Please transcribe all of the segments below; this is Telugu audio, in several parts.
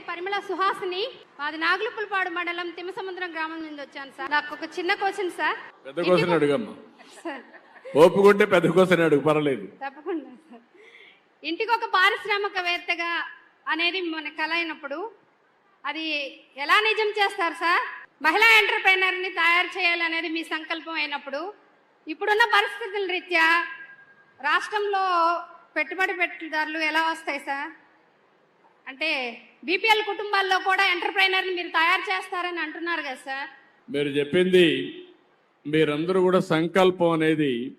పేరు పరిమళ సుహాసిని. మాది నాగులుపులపాడు మండలం తిమ్మసముద్రం గ్రామం నుండి వచ్చాను సార్. నాకు ఒక చిన్న క్వశ్చన్ సార్. పెద్ద కోసం అడుగమ్మా. సార్. ఓపుకుంటే పెద్ద కోసం అడుగు పర్లేదు తప్పకుండా సార్. ఇంటికి ఒక పారిశ్రామికవేత్తగా అనేది మన కళ అయినప్పుడు అది ఎలా నిజం చేస్తారు సార్? మహిళా ఎంటర్ప్రైనర్ని తయారు చేయాలనేది మీ సంకల్పం అయినప్పుడు ఇప్పుడున్న పరిస్థితుల రీత్యా రాష్ట్రంలో పెట్టుబడి పెట్టుదారులు ఎలా వస్తాయి సార్? అంటే బీపీఎల్ కుటుంబాల్లో కూడా ఎంటర్ప్రైనర్ని మీరు తయారు చేస్తారని అంటున్నారు కదా సార్. మీరు చెప్పింది మీరందరూ కూడా సంకల్పం అనేది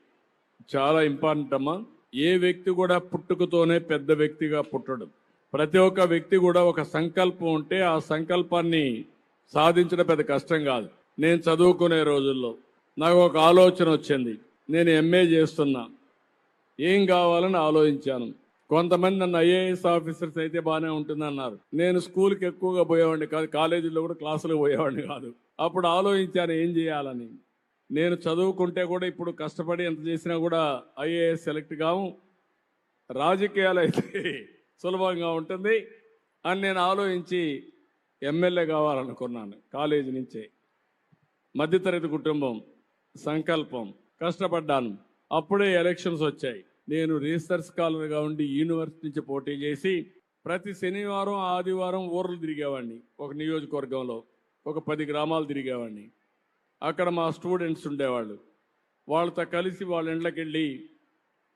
చాలా ఇంపార్టెంట్ అమ్మా. ఏ వ్యక్తి కూడా పుట్టుకతోనే పెద్ద వ్యక్తిగా పుట్టడు. ప్రతి ఒక్క వ్యక్తి కూడా ఒక సంకల్పం ఉంటే ఆ సంకల్పాన్ని సాధించడం పెద్ద కష్టం కాదు. నేను చదువుకునే రోజుల్లో నాకు ఒక ఆలోచన వచ్చింది. నేను ఎంఏ చేస్తున్నా. ఏం కావాలని ఆలోచించాను. కొంతమంది నన్ను ఐఏఎస్ ఆఫీసర్స్ అయితే బాగానే ఉంటుందన్నారు. నేను స్కూల్కి ఎక్కువగా పోయేవాడిని కాదు కాలేజీలో కూడా క్లాసులకు పోయేవాడిని కాదు. అప్పుడు ఆలోచించాను ఏం చేయాలని. నేను చదువుకుంటే కూడా ఇప్పుడు కష్టపడి ఎంత చేసినా కూడా ఐఏఎస్ సెలెక్ట్ కావు. రాజకీయాలు అయితే సులభంగా ఉంటుంది అని నేను ఆలోచించి ఎమ్మెల్యే కావాలనుకున్నాను కాలేజీ నుంచే. మధ్యతరగతి కుటుంబం సంకల్పం కష్టపడ్డాను. అప్పుడే ఎలక్షన్స్ వచ్చాయి. నేను రీసెర్చ్ స్కాలర్గా ఉండి యూనివర్సిటీ నుంచి పోటీ చేసి ప్రతి శనివారం ఆదివారం ఊర్లు తిరిగేవాడిని. ఒక నియోజకవర్గంలో ఒక పది గ్రామాలు తిరిగేవాడిని. అక్కడ మా స్టూడెంట్స్ ఉండేవాళ్ళు. వాళ్ళతో కలిసి వాళ్ళ ఇంట్లోకి వెళ్ళి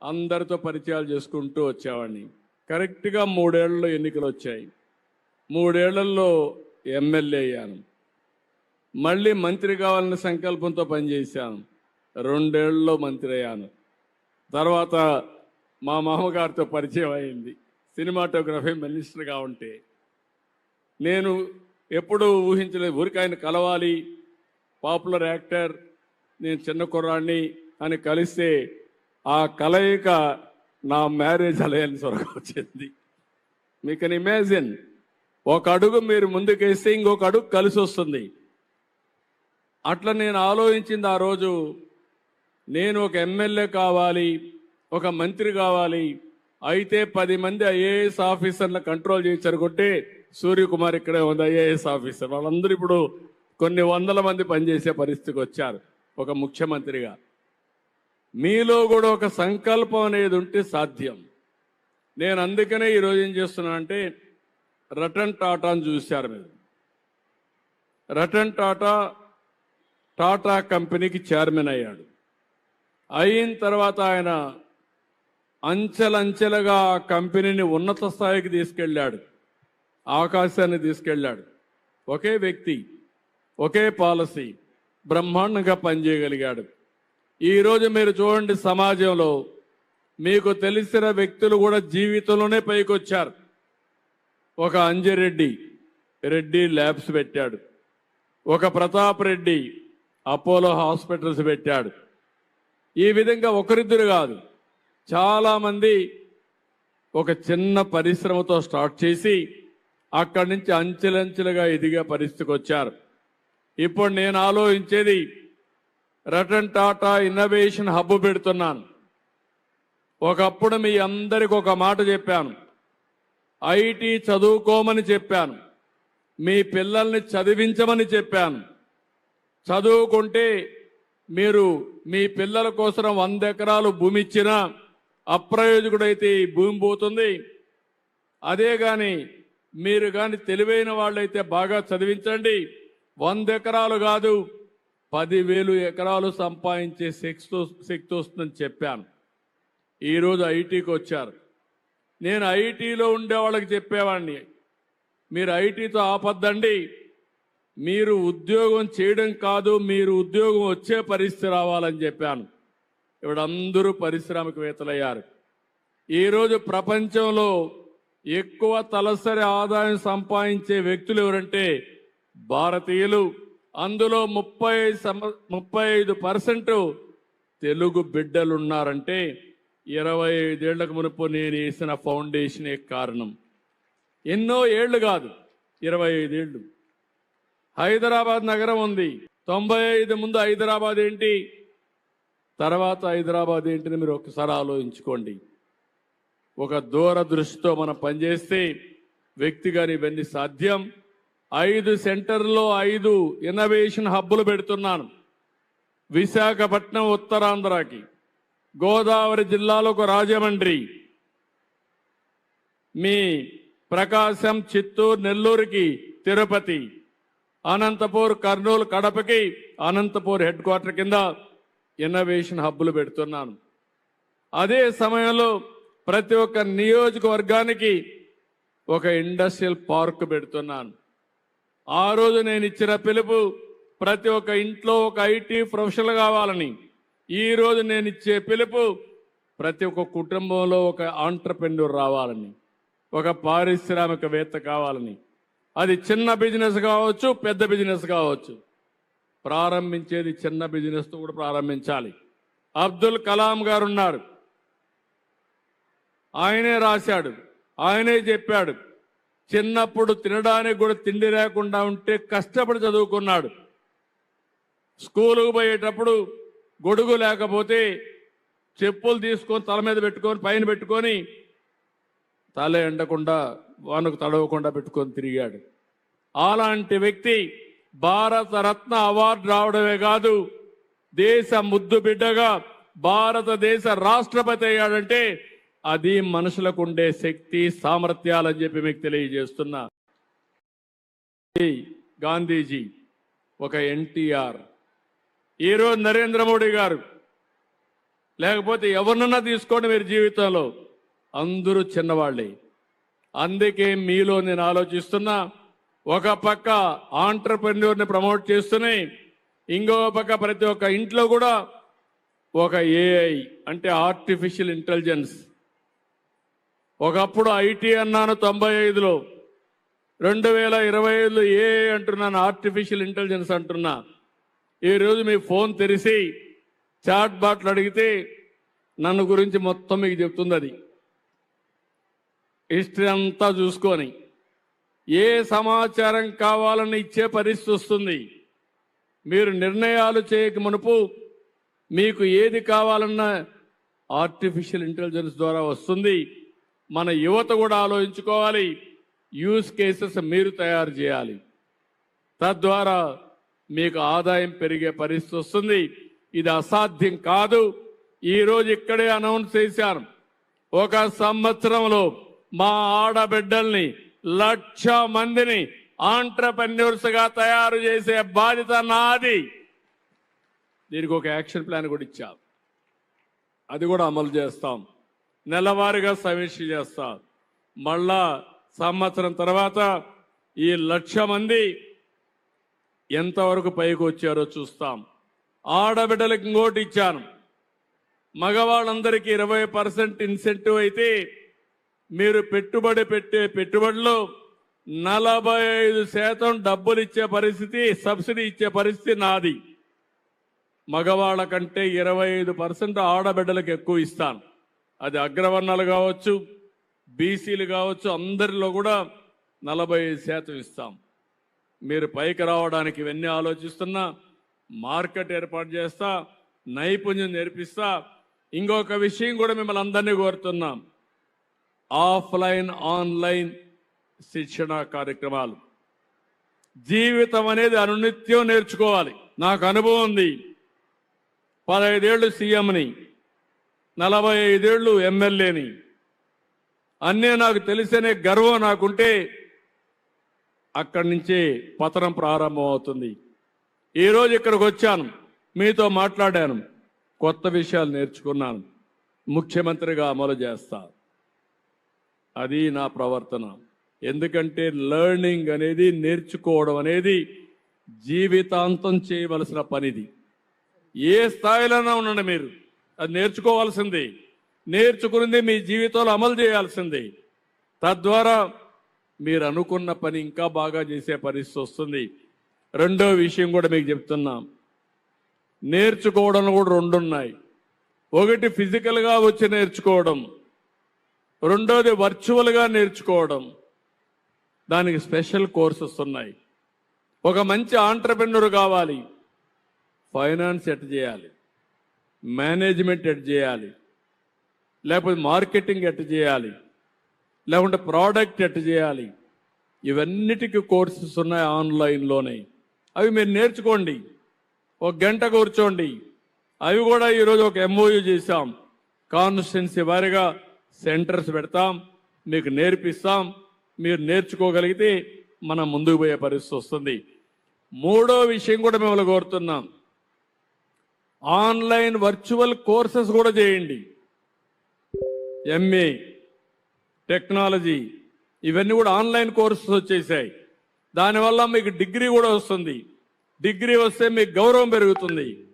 అందరితో పరిచయాలు చేసుకుంటూ వచ్చేవాడిని. కరెక్ట్గా మూడేళ్ళలో ఎన్నికలు వచ్చాయి. మూడేళ్ళలో ఎమ్మెల్యే అయ్యాను. మళ్ళీ మంత్రి కావాలనే సంకల్పంతో పనిచేశాను. రెండేళ్ళలో మంత్రి అయ్యాను. తర్వాత మా మామగారితో పరిచయం అయింది. సినిమాటోగ్రఫీ మినిస్టర్గా ఉంటే. నేను ఎప్పుడూ ఊహించలేదు ఊరికి ఆయన కలవాలి పాపులర్ యాక్టర్ నేను చిన్న కుర్రాడిని అని కలిస్తే ఆ కలయిక నా మ్యారేజ్ అలయన్స్ వరకు వచ్చింది. మీకు కెన్ ఇమాజిన్ ఒక అడుగు మీరు ముందుకేస్తే ఇంకొక అడుగు కలిసి వస్తుంది అట్లా నేను ఆలోచించింది ఆ రోజు నేను ఒక ఎమ్మెల్యే కావాలి ఒక మంత్రి కావాలి అయితే పది మంది ఐఏఎస్ ఆఫీసర్లు కంట్రోల్ చేశారు కొట్టే సూర్యకుమార్ ఇక్కడే ఉంది ఐఏఎస్ ఆఫీసర్. వాళ్ళందరూ ఇప్పుడు కొన్ని వందల మంది పనిచేసే పరిస్థితికి వచ్చారు ఒక ముఖ్యమంత్రిగా. మీలో కూడా ఒక సంకల్పం అనేది ఉంటే సాధ్యం. నేను అందుకనే ఈరోజు ఏం చేస్తున్నానంటే రటన్ టాటాను చూశారు మీరు. రటన్ టాటా టాటా కంపెనీకి చైర్మన్ అయ్యాడు. అయిన తర్వాత ఆయన అంచెలంచెలుగా కంపెనీని ఉన్నత స్థాయికి తీసుకెళ్ళాడు. ఆకాశాన్ని తీసుకెళ్ళాడు. ఒకే వ్యక్తి ఒకే పాలసీ బ్రహ్మాండంగా పనిచేయగలిగాడు. ఈరోజు మీరు చూడండి సమాజంలో మీకు తెలిసిన వ్యక్తులు కూడా జీవితంలోనే పైకొచ్చారు. ఒక అంజిరెడ్డి రెడ్డి ల్యాబ్స్ పెట్టాడు. ఒక ప్రతాప్ రెడ్డి అపోలో హాస్పిటల్స్ పెట్టాడు. ఈ విధంగా ఒకరిద్దరు కాదు. చాలామంది ఒక చిన్న పరిశ్రమతో స్టార్ట్ చేసి అక్కడి నుంచి అంచెలంచెలుగా ఎదిగే పరిస్థితికి వచ్చారు. ఇప్పుడు నేను ఆలోచించేది రతన్ టాటా ఇన్నోవేషన్ హబ్ పెడుతున్నాను. ఒకప్పుడు మీ అందరికి ఒక మాట చెప్పాను. ఐటీ చదువుకోమని చెప్పాను. మీ పిల్లల్ని చదివించమని చెప్పాను. చదువుకుంటే మీరు మీ పిల్లల కోసం వంద ఎకరాలు భూమి ఇచ్చినా అప్రయోజకుడైతే ఈ భూమి పోతుంది. అదే గాని మీరు కానీ తెలివైన వాళ్ళైతే బాగా చదివించండి. వంద ఎకరాలు కాదు పదివేలు ఎకరాలు సంపాదించే శక్తి శక్తి వస్తుందని చెప్పాను. ఈరోజు ఐటీకి వచ్చారు. నేను ఐటీలో ఉండే వాళ్ళకి చెప్పేవాడిని మీరు ఐటీతో ఆపద్దండి. మీరు ఉద్యోగం చేయడం కాదు మీరు ఉద్యోగం వచ్చే పరిస్థితి రావాలని చెప్పాను. ఇప్పుడు అందరూ పారిశ్రామికవేత్తలయ్యారు. ఈరోజు ప్రపంచంలో ఎక్కువ తలసరి ఆదాయం సంపాదించే వ్యక్తులు ఎవరంటే భారతీయులు. అందులో ముప్పై సమ ముప్పై ఐదు పర్సెంట్ తెలుగు బిడ్డలు ఉన్నారంటే ఇరవై ఐదేళ్ళకు మునుపు నేను వేసిన ఫౌండేషనే కారణం. ఎన్నో ఏళ్ళు కాదు ఇరవై ఐదేళ్ళు హైదరాబాద్ నగరం ఉంది. తొంభై ఐదు ముందు హైదరాబాద్ ఏంటి? తర్వాత హైదరాబాద్ ఏంటిని మీరు ఒకసారి ఆలోచించుకోండి. ఒక దూరదృష్టితో మనం పనిచేస్తే వ్యక్తిగాని ఇవన్నీ సాధ్యం? ఐదు సెంటర్లో ఐదు ఇన్నోవేషన్ హబ్బులు పెడుతున్నాను. విశాఖపట్నం ఉత్తరాంధ్రకి. గోదావరి జిల్లాలో ఒక రాజమండ్రి. మీ ప్రకాశం చిత్తూరు నెల్లూరుకి తిరుపతి. అనంతపూర్ కర్నూలు కడపకి అనంతపూర్ హెడ్ క్వార్టర్ కింద ఇన్నోవేషన్ హబ్బులు పెడుతున్నాను. అదే సమయంలో ప్రతి ఒక్క నియోజకవర్గానికి ఒక ఇండస్ట్రియల్ పార్క్ పెడుతున్నాను. ఆ రోజు నేను ఇచ్చిన పిలుపు ప్రతి ఒక్క ఇంట్లో ఒక ఐటీ ప్రొఫెషనల్ కావాలని. ఈ రోజు నేను ఇచ్చే పిలుపు ప్రతి ఒక్క కుటుంబంలో ఒక ఆంటర్ప్రెన్యూర్ రావాలని. ఒక పారిశ్రామికవేత్త కావాలని. అది చిన్న బిజినెస్ కావచ్చు పెద్ద బిజినెస్ కావచ్చు. ప్రారంభించేది చిన్న బిజినెస్తో కూడా ప్రారంభించాలి. అబ్దుల్ కలాం గారు ఉన్నారు ఆయనే రాశాడు. ఆయనే చెప్పాడు. చిన్నప్పుడు తినడానికి కూడా తిండి లేకుండా ఉంటే కష్టపడి చదువుకున్నాడు. స్కూలుకు పోయేటప్పుడు గొడుగు లేకపోతే చెప్పులు తీసుకొని తల మీద పెట్టుకొని పైన పెట్టుకొని తల ఎండకుండా వానకు తడవకుండా పెట్టుకొని తిరిగాడు. అలాంటి వ్యక్తి భారత రత్న అవార్డు రావడమే కాదు దేశ ముద్దు బిడ్డగా భారతదేశ రాష్ట్రపతి అయ్యాడంటే అది మనుషులకు ఉండే శక్తి సామర్థ్యాలని చెప్పి మీకు తెలియజేస్తున్నా. గాంధీజీ ఒక ఎన్టీఆర్. ఈరోజు నరేంద్ర మోడీ గారు లేకపోతే ఎవరినన్నా తీసుకోండి మీరు జీవితంలో. అందరూ చిన్నవాళ్ళే. అందుకే మీలో నేను ఆలోచిస్తున్నా. ఒక పక్క ఆంటర్ప్రెన్యూర్ని ప్రమోట్ చేస్తూనే ఇంకో పక్క ప్రతి ఒక్క ఇంట్లో కూడా ఒక ఏఐ అంటే ఆర్టిఫిషియల్ ఇంటెలిజెన్స్ ఒకప్పుడు ఐటీ అన్నాను తొంభై ఐదులో. రెండు వేల ఇరవై ఐదులో ఏఐ అంటున్నాను ఆర్టిఫిషియల్ ఇంటెలిజెన్స్ అంటున్నా. ఈరోజు మీ ఫోన్ తెరిచి చాట్ బాట్లు అడిగితే నన్ను గురించి మొత్తం మీకు చెప్తుంది అది. హిస్టరీ అంతా చూసుకొని ఏ సమాచారం కావాలని ఇచ్చే పరిస్థితి వస్తుంది మీరు నిర్ణయాలు చేయక మునుపు మీకు ఏది కావాలన్నా ఆర్టిఫిషియల్ ఇంటెలిజెన్స్ ద్వారా వస్తుంది. మన యువత కూడా ఆలోచించుకోవాలి యూస్ కేసెస్ మీరు తయారు చేయాలి. తద్వారా మీకు ఆదాయం పెరిగే పరిస్థితి వస్తుంది. ఇది అసాధ్యం కాదు. ఈరోజు ఇక్కడే అనౌన్స్ చేశాను. ఒక సంవత్సరంలో మా ఆడబిడ్డల్ని లక్ష మందిని ఆంటర్ప్రెన్యూర్స్గా తయారు చేసే బాధ్యత నాది. దీనికి ఒక యాక్షన్ ప్లాన్ కూడా ఇచ్చాం. అది కూడా అమలు చేస్తాం. నెలవారీగా సమీక్ష చేస్తాం. మళ్ళా సంవత్సరం తర్వాత ఈ లక్ష మంది ఎంతవరకు పైకి వచ్చారో చూస్తాం. ఆడబిడ్డలకు ఇంకోటి ఇచ్చాను. మగవాళ్ళందరికీ ఇరవై పర్సెంట్ ఇన్సెంటివ్ అయితే మీరు పెట్టుబడి పెట్టే పెట్టుబడిలో నలభై ఐదు శాతం డబ్బులు ఇచ్చే పరిస్థితి సబ్సిడీ ఇచ్చే పరిస్థితి నాది. మగవాళ్ళ కంటే ఇరవై ఐదు పర్సెంట్ ఆడబిడ్డలకు ఎక్కువ ఇస్తాను. అది అగ్రవర్ణాలు కావచ్చు బీసీలు కావచ్చు అందరిలో కూడా నలభై ఐదు శాతం ఇస్తాం. మీరు పైకి రావడానికి ఇవన్నీ ఆలోచిస్తున్నా మార్కెట్ ఏర్పాటు చేస్తా నైపుణ్యం నేర్పిస్తా ఇంకొక విషయం కూడా మిమ్మల్ని అందరినీ కోరుతున్నాం. ఆఫ్లైన్ ఆన్లైన్ శిక్షణ కార్యక్రమాలు. జీవితం అనేది అనునిత్యం నేర్చుకోవాలి. నాకు అనుభవం ఉంది. పదహైదేళ్ళు సీఎంని నలభై ఐదేళ్ళు ఎమ్మెల్యేని. అన్నీ నాకు తెలిసనే గర్వం నాకుంటే అక్కడి నుంచే పతనం ప్రారంభం అవుతుంది ఈరోజు ఇక్కడికి వచ్చాను. మీతో మాట్లాడాను. కొత్త విషయాలు నేర్చుకున్నాను. ముఖ్యమంత్రిగా అమలు చేస్తాను అది నా ప్రవర్తన. ఎందుకంటే లెర్నింగ్ అనేది నేర్చుకోవడం అనేది జీవితాంతం చేయవలసిన పనిది. ఏ స్థాయిలోనే ఉండండి మీరు. అది నేర్చుకోవాల్సింది. నేర్చుకున్నది మీ జీవితంలో అమలు చేయాల్సింది. తద్వారా మీరు అనుకున్న పని ఇంకా బాగా చేసే పరిస్థితి వస్తుంది. రెండో విషయం కూడా మీకు చెప్తున్నాం. నేర్చుకోవడం కూడా రెండు ఉన్నాయి ఒకటి ఫిజికల్గా వచ్చి నేర్చుకోవడం. రెండోది వర్చువల్గా నేర్చుకోవడం. దానికి స్పెషల్ కోర్సెస్ ఉన్నాయి. ఒక మంచి ఆంటర్ప్రెన్యూర్ కావాలి. ఫైనాన్స్ ఎట్ చేయాలి? మేనేజ్మెంట్ ఎట్ చేయాలి? లేకపోతే మార్కెటింగ్ ఎట్ చేయాలి? లేకుంటే ప్రోడక్ట్ ఎట్ చేయాలి? ఇవన్నిటికీ కోర్సెస్ ఉన్నాయి ఆన్లైన్లోనే అవి మీరు నేర్చుకోండి. ఒక గంట కూర్చోండి. అవి కూడా ఈరోజు ఒక ఎంఓయూ చేశాం. కాన్స్టిట్యున్సీ వారిగా సెంటర్స్ పెడతాం మీకు నేర్పిస్తాం మీరు నేర్చుకోగలిగితే మనం ముందుకు పోయే పరిస్థితి వస్తుంది. మూడో విషయం కూడా మిమ్మల్ని కోరుతున్నాం. ఆన్లైన్ వర్చువల్ కోర్సెస్ కూడా చేయండి. ఎంఏ టెక్నాలజీ ఇవన్నీ కూడా ఆన్లైన్ కోర్సెస్ వచ్చేసాయి. దానివల్ల మీకు డిగ్రీ కూడా వస్తుంది. డిగ్రీ వస్తే మీకు గౌరవం పెరుగుతుంది.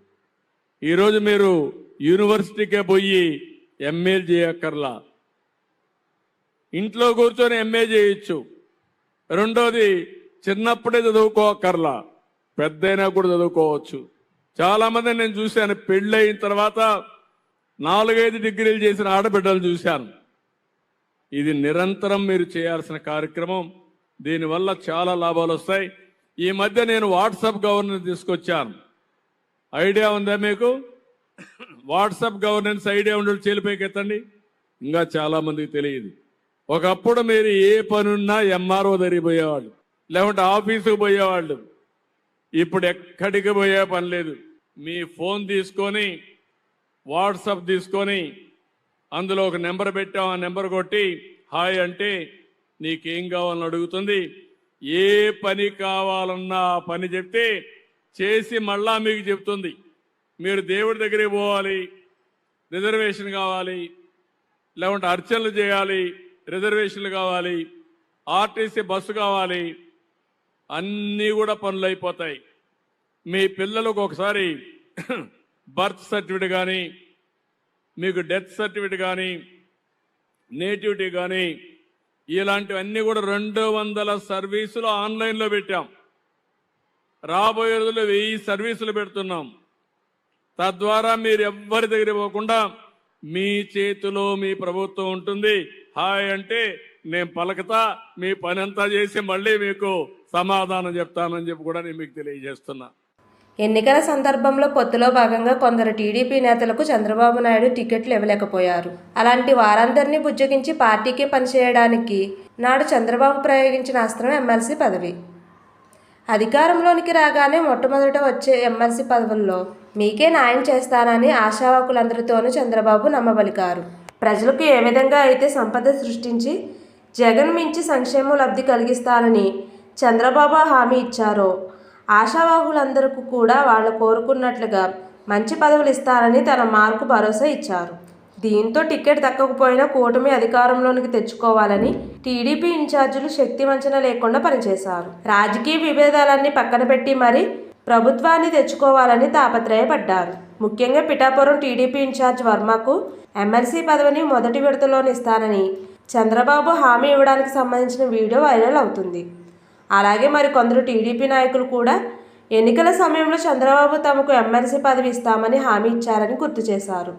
ఈరోజు మీరు యూనివర్సిటీకే పోయి ఎంఏలు చేయక్కర్లా. ఇంట్లో కూర్చొని ఎంఏ చేయొచ్చు. రెండోది చిన్నప్పుడే చదువుకోకర్లా పెద్దయినా కూడా చదువుకోవచ్చు. చాలా మంది నేను చూశాను. పెళ్ళయిన తర్వాత నాలుగైదు డిగ్రీలు చేసిన ఆడబిడ్డలు చూశాను. ఇది నిరంతరం మీరు చేయాల్సిన కార్యక్రమం. దీనివల్ల చాలా లాభాలు వస్తాయి. ఈ మధ్య నేను వాట్సాప్ గవర్నెన్స్ తీసుకొచ్చాను. ఐడియా ఉందా మీకు? వాట్సాప్ గవర్నెన్స్ ఐడియా ఉండే చేలిపోయి ఎత్తండి ఇంకా చాలా మందికి తెలియదు. ఒకప్పుడు మీరు ఏ పనున్నా ఎంఆర్ఓ దగ్గరికి పోయేవాళ్ళు లేకుంటే ఆఫీసుకు పోయేవాళ్ళు. ఇప్పుడు ఎక్కడికి పోయే పని లేదు. మీ ఫోన్ తీసుకొని వాట్సాప్ తీసుకొని అందులో ఒక నెంబర్ పెట్టాం ఆ నెంబర్ కొట్టి హాయ్ అంటే నీకేం కావాలని అడుగుతుంది. ఏ పని కావాలన్నా ఆ పని చెప్తే చేసి మళ్ళా మీకు చెప్తుంది. మీరు దేవుడి దగ్గరికి పోవాలి రిజర్వేషన్ కావాలి లేకుంటే అర్చనలు చేయాలి రిజర్వేషన్లు కావాలి ఆర్టీసీ బస్సు కావాలి అన్నీ కూడా పనులు అయిపోతాయి. మీ పిల్లలకు ఒకసారి బర్త్ సర్టిఫికేట్ కానీ మీకు డెత్ సర్టిఫికేట్ కానీ నేటివిటీ కానీ ఇలాంటివన్నీ కూడా రెండు వందల సర్వీసులు ఆన్లైన్లో పెట్టాం. రాబోయే రోజుల్లో వెయ్యి సర్వీసులు పెడుతున్నాం. తద్వారా మీరు ఎవ్వరి దగ్గర పోకుండా మీ చేతిలో మీ ప్రభుత్వం ఉంటుంది. హాయ్ అంటే నేను పలకతా మీ పని అంతా చేసి మళ్ళీ మీకు సమాధానం చెప్తానని చెప్పి కూడా నేను మీకు తెలియజేస్తున్నా. ఎన్నికల సందర్భంలో పొత్తులో భాగంగా కొందరు టీడీపీ నేతలకు చంద్రబాబు నాయుడు టికెట్లు ఇవ్వలేకపోయారు. అలాంటి వారందరినీ బుజ్జగించి పార్టీకే పనిచేయడానికి నాడు చంద్రబాబు ప్రయోగించిన అస్త్రం ఎమ్మెల్సీ పదవి. అధికారంలోనికి రాగానే మొట్టమొదట వచ్చే ఎమ్మెల్సీ పదవుల్లో మీకే న్యాయం చేస్తానని ఆశావాకులందరితోనూ చంద్రబాబు నమ్మబలికారు. ప్రజలకు ఏ విధంగా అయితే సంపద సృష్టించి జగన్ మించి సంక్షేమ లబ్ధి కలిగిస్తానని చంద్రబాబు హామీ ఇచ్చారో ఆశావాహులందరికీ కూడా వాళ్ళు కోరుకున్నట్లుగా మంచి పదవులు ఇస్తారని తన మార్కు భరోసా ఇచ్చారు. దీంతో టికెట్ దక్కకపోయినా కూటమి అధికారంలోనికి తెచ్చుకోవాలని టీడీపీ ఇన్ఛార్జీలు శక్తి వంచన లేకుండా పనిచేశారు. రాజకీయ విభేదాలన్నీ పక్కన పెట్టి మరి ప్రభుత్వాన్ని తెచ్చుకోవాలని తాపత్రయపడ్డారు. ముఖ్యంగా పిఠాపురం టీడీపీ ఇన్ఛార్జ్ వర్మకు ఎమ్మెల్సీ పదవిని మొదటి విడతలోనిస్తానని చంద్రబాబు హామీ ఇవ్వడానికి సంబంధించిన వీడియో వైరల్ అవుతుంది. అలాగే మరి కొందరు టీడీపీ నాయకులు కూడా ఎన్నికల సమయంలో చంద్రబాబు తమకు ఎమ్మెల్సీ పదవి ఇస్తామని హామీ ఇచ్చారని గుర్తు చేశారు.